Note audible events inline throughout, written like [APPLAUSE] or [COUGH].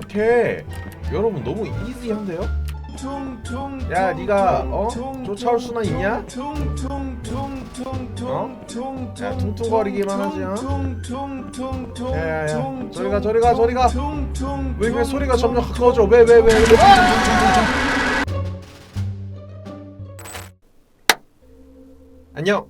이렇게 여러분 너무 이지한데요? 야 네가 어? 쫓아올 수나 있냐? 어? 야 퉁퉁거리기만 하지 어? 야야야 저리가 저리가 저리가 왜 왜 소리가 점점 가까워져 왜 왜 왜 왜, 왜? [LAUGHS] 안녕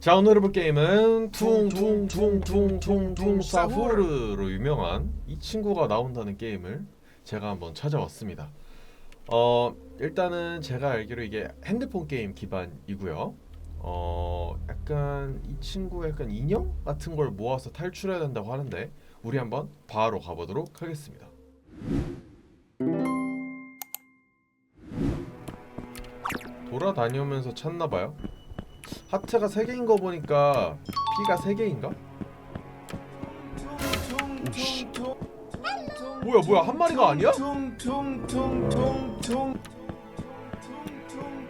자 오늘 해볼 게임은 퉁퉁퉁퉁퉁퉁 사후르로 유명한 이 친구가 나온다는 게임을 제가 한번 찾아왔습니다. 어 일단은 제가 알기로 이게 핸드폰 게임 기반이고요. 어 약간 이 친구 약간 인형 같은 걸 모아서 탈출해야 된다고 하는데 우리 한번 바로 가보도록 하겠습니다. 돌아다니면서 찾나봐요 하트가 3개인 거 보니까 피가 3개인가? 오씨 뭐야 뭐야 한 마리가 아니야?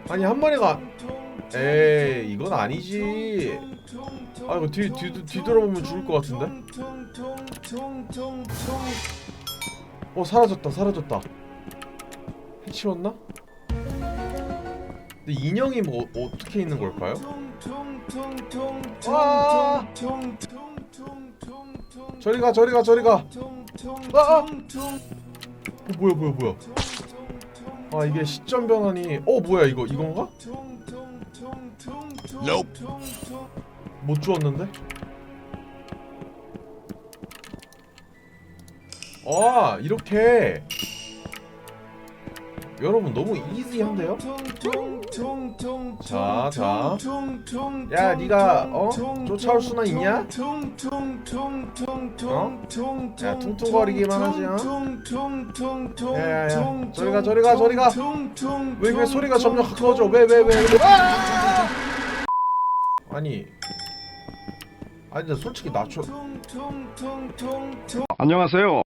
아니 한 마리가 에이 이건 아니지 아 이거 뒤, 뒤, 뒤돌아보면 죽을 것 같은데? 어 사라졌다 사라졌다 해치웠나? 근데 인형이 뭐 어, 어떻게 있는 걸까요? 아! 저리 가 저리 가 저리가 아! 아! 어, 뭐야 뭐야 뭐야 아 이게 시점 변환이 어 뭐야 이거 이건가? 못 주웠는데? 아 이렇게 여러분 너무 이지한데요? 자, 자. 야, 네가 어? 쫓아올 수나 있냐? 어? 야, 퉁퉁거리기만 하지 어? 야 야 야, 저리 가 저리 가 저리 가. 왜 왜 소리가 점점 가까워져? 왜 왜 왜? 왜? 아! 아니, 아니 근데 솔직히 나초 안녕하세요.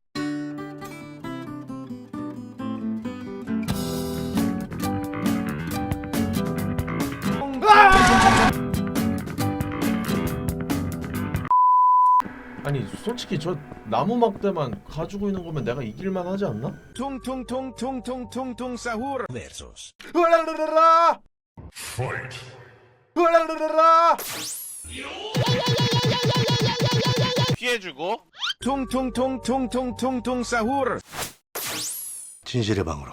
솔직히 저 나무 막대만 가지고 있는 거면 내가 이길만 하지 않나? tung tung tung tung tung tung tung sahur versus 으라라라라! 으라라라라! 피해주고 tung tung tung tung tung sahur 진실의 방으로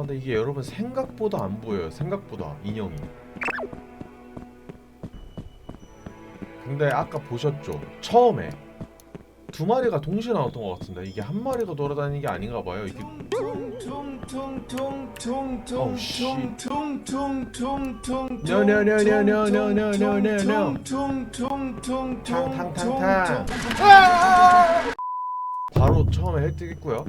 근데 이게 여러분 생각보다 안 보여요 생각보다 인형이 근데 아까 보셨죠 처음에 두 마리가 동시에 나왔던 것 같은데 이게 한 마리가 돌아다니는 게 아닌가 봐요 이게 어우, 씨. 탕탕탕탕탕 바로 처음에 1등 했고요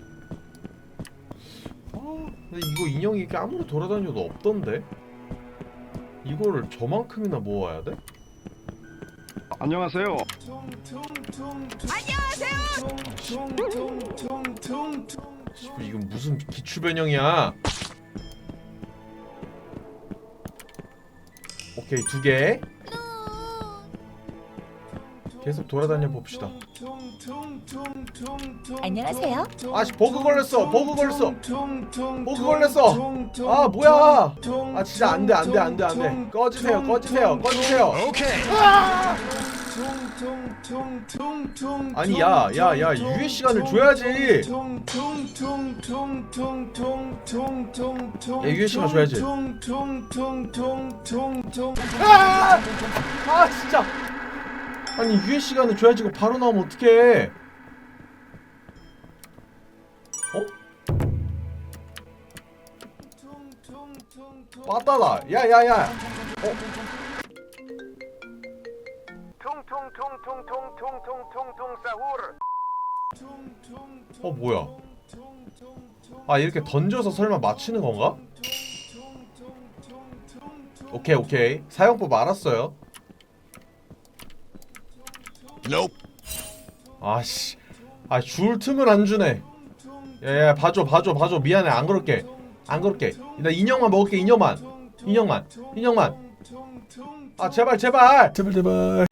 아 근데 이거 인형이 이렇게 아무리 돌아다녀도 없던데 이거를 저만큼이나 모아야 돼? 안녕하세요. 씨발, 이건 무슨 기출 변형이야? 오케이 두 개. 계속 돌아다녀 봅시다. 안녕하세요. 아씨 버그 걸렸어. 버그 걸렸어. 버그 걸렸어. 아 뭐야? 아 진짜 안돼 안돼 안돼 안돼. 꺼지세요 꺼지세요 꺼지세요. 아니 야 야 야 유예 시간을 줘야지. 야 유예 시간 줘야지. 아! 아 진짜. 아니 유예 시간을 줘야지 이거 바로 나오면 어떡해? 어? 빠따다. 야야야. 어? 어 뭐야? 아 이렇게 던져서 설마 맞히는 건가? 오케이 오케이 사용법 알았어요. Nope. 아씨, 아 줄 틈을 안 주네. 야 야 봐줘 봐줘 봐줘. 미안해. 안 그럴게. 안 그럴게. 나 인형만 먹을게 인형만. 인형만. 인형만. 아 제발 제발. 제발 제발.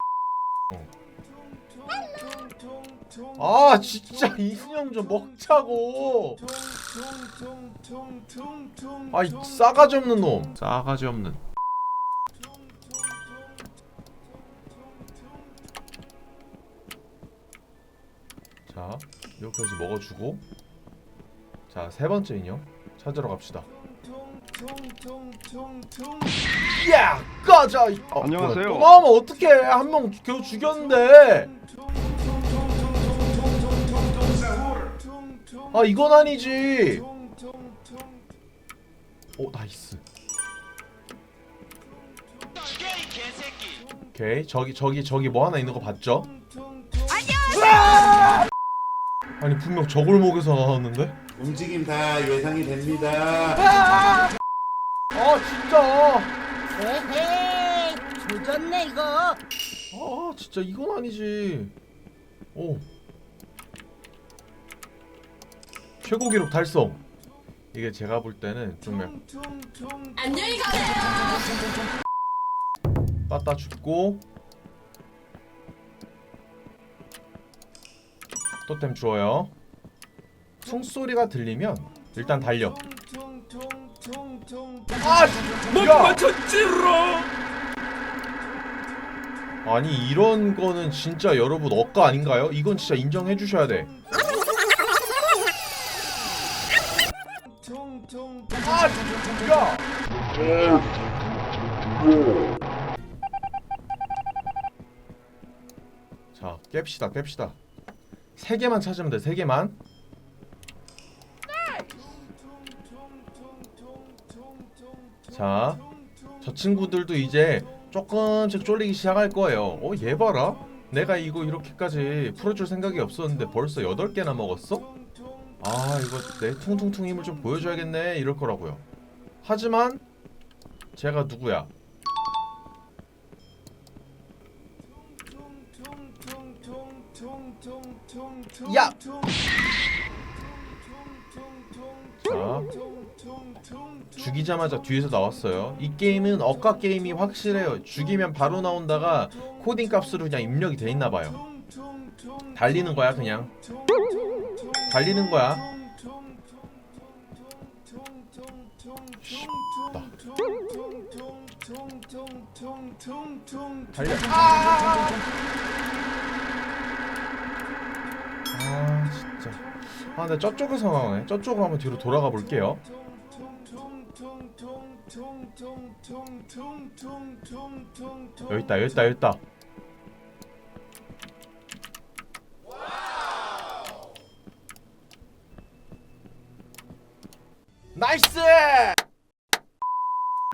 아 진짜 [LAUGHS] 이순영 좀 먹자고. 아이 싸가지 없는 놈. 싸가지 없는 자 이렇게 해서 먹어주고. 자 세 번째 인형 찾으러 갑시다. 야 꺼져 이- 어, 안녕하세요. 뭐야, 또 나오면 어떡해 한 명 겨우 죽였는데? 아 이건 아니지. 오 나이스. 이 개새끼 오케이 저기 저기 저기 뭐 하나 있는 거 봤죠? 아니 분명 저 골목에서 나왔는데? 움직임 다 예상이 됩니다. 아 진짜. 에헤이 조졌네 이거. 아 진짜 이건 아니지. 오 최고 기록 달성. 이게 제가 볼 때는 좀 약- 안녕히 가세요. 빠따 죽고 토템 주어요 숨소리가 들리면 일단 달려 아 뭐야 아니 이런 거는 진짜 여러분 억까 아닌가요? 이건 진짜 인정해 주셔야 돼 아, 뭐야? 자, 깹시다, 깹시다. 세 개만 찾으면 돼, 세 개만. 자, 저 친구들도 이제 조금씩 쫄리기 시작할 거예요. 어, 얘 봐라. 내가 이거 이렇게까지 풀어줄 생각이 없었는데 벌써 8개나 먹었어? 아, 이거 내 퉁퉁퉁 힘을 좀 보여줘야겠네. 이럴 거라고요. 하지만 제가 누구야? 야! 자, 죽이자마자 뒤에서 나왔어요. 이 게임은 억까 게임이 확실해요. 죽이면 바로 나온다가 코딩 값으로 그냥 입력이 돼 있나 봐요. 달리는 거야 그냥. 달리는 거야. 나. 달려. 아! 아 진짜. 아 근데 저쪽에서 나오네. 저쪽으로 한번 뒤로 돌아가 볼게요. 여기 있다, 여기 있다, 여기 있다. 나이스!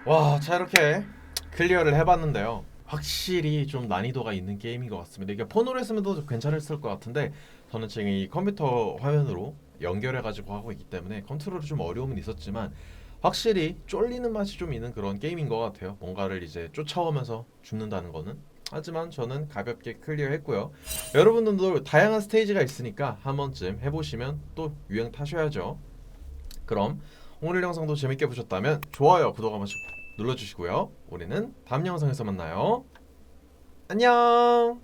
와, 자 이렇게 클리어를 해봤는데요. 확실히 좀 난이도가 있는 게임인 것 같습니다. 이게 폰으로 했으면 더 괜찮았을 것 같은데 저는 지금 이 컴퓨터 화면으로 연결해 가지고 하고 있기 때문에 컨트롤이 좀 어려움은 있었지만 확실히 쫄리는 맛이 좀 있는 그런 게임인 것 같아요. 뭔가를 이제 쫓아오면서 죽는다는 거는. 하지만 저는 가볍게 클리어했고요. 여러분들도 다양한 스테이지가 있으니까 한 번쯤 해보시면 또 유행 타셔야죠. 그럼 오늘 영상도 재밌게 보셨다면 좋아요, 구독 한 번씩 눌러주시고요. 우리는 다음 영상에서 만나요. 안녕!